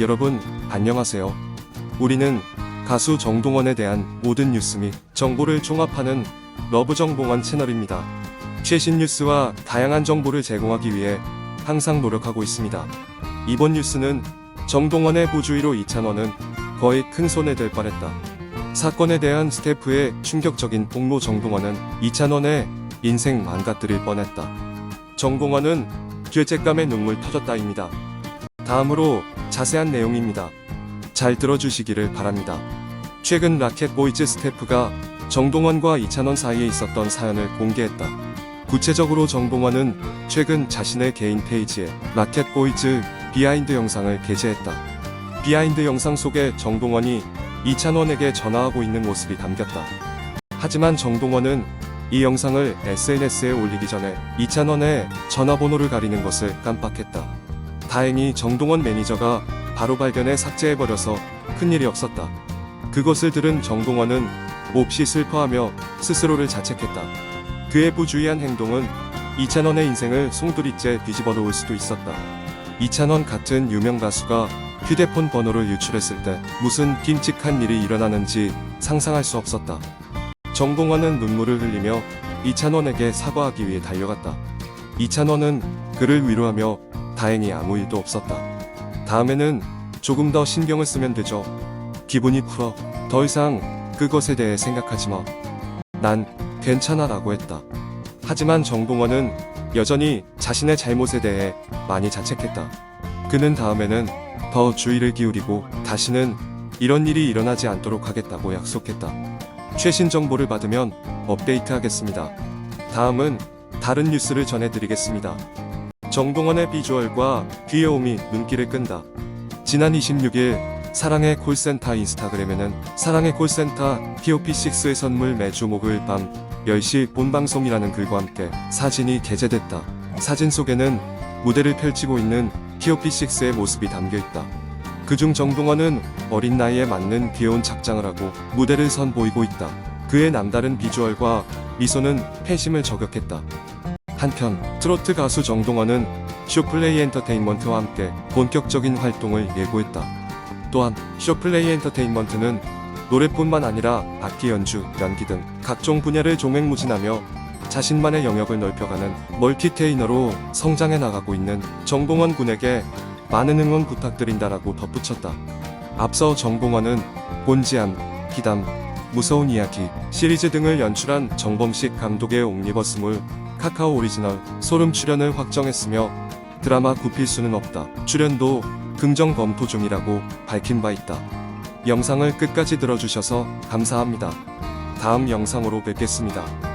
여러분, 안녕하세요. 우리는 가수 정동원에 대한 모든 뉴스 및 정보를 종합하는 러브 정봉원 채널입니다. 최신 뉴스와 다양한 정보를 제공하기 위해 항상 노력하고 있습니다. 이번 뉴스는 정동원의 부주의로 이찬원은 거의 큰 손해될 뻔했다. 사건에 대한 스태프의 충격적인 폭로 정동원은 이찬원의 인생 망가뜨릴 뻔했다. 정동원은 죄책감에 눈물 터졌다입니다. 다음으로 자세한 내용입니다. 잘 들어주시기를 바랍니다. 최근 라켓 보이즈 스태프가 정동원과 이찬원 사이에 있었던 사연을 공개했다. 구체적으로 정동원은 최근 자신의 개인 페이지에 라켓 보이즈 비하인드 영상을 게재했다. 비하인드 영상 속에 정동원이 이찬원에게 전화하고 있는 모습이 담겼다. 하지만 정동원은 이 영상을 SNS에 올리기 전에 이찬원의 전화번호를 가리는 것을 깜빡했다. 다행히 정동원 매니저가 바로 발견해 삭제해버려서 큰일이 없었다. 그것을 들은 정동원은 몹시 슬퍼하며 스스로를 자책했다. 그의 부주의한 행동은 이찬원의 인생을 송두리째 뒤집어 놓을 수도 있었다. 이찬원 같은 유명 가수가 휴대폰 번호를 유출했을 때 무슨 끔찍한 일이 일어나는지 상상할 수 없었다. 정동원은 눈물을 흘리며 이찬원에게 사과하기 위해 달려갔다. 이찬원은 그를 위로하며 다행히 아무 일도 없었다. 다음에는 조금 더 신경을 쓰면 되죠. 기분이 풀어. 더 이상 그것에 대해 생각하지 마. 난 괜찮아 라고 했다. 하지만 정동원은 여전히 자신의 잘못에 대해 많이 자책했다. 그는 다음에는 더 주의를 기울이고 다시는 이런 일이 일어나지 않도록 하겠다고 약속했다. 최신 정보를 받으면 업데이트 하겠습니다. 다음은 다른 뉴스를 전해드리겠습니다. 정동원의 비주얼과 귀여움이 눈길을 끈다. 지난 26일 사랑의 콜센터 인스타그램에는 사랑의 콜센터 POP6의 선물 매주 목요일 밤 10시 본방송이라는 글과 함께 사진이 게재됐다. 사진 속에는 무대를 펼치고 있는 POP6의 모습이 담겨 있다. 그중 정동원은 어린 나이에 맞는 귀여운 착장을 하고 무대를 선보이고 있다. 그의 남다른 비주얼과 미소는 팬심을 저격했다. 한편 트로트 가수 정동원은 쇼플레이 엔터테인먼트와 함께 본격적인 활동을 예고했다. 또한 쇼플레이 엔터테인먼트는 노래뿐만 아니라 악기 연주, 연기 등 각종 분야를 종횡무진하며 자신만의 영역을 넓혀가는 멀티테이너로 성장해 나가고 있는 정동원 군에게 많은 응원 부탁드린다라고 덧붙였다. 앞서 정동원은 곤지암, 기담, 무서운 이야기 시리즈 등을 연출한 정범식 감독의 옴니버스물 카카오 오리지널 소름 출연을 확정했으며 드라마 굽힐 수는 없다. 출연도 긍정 검토 중이라고 밝힌 바 있다. 영상을 끝까지 들어주셔서 감사합니다. 다음 영상으로 뵙겠습니다.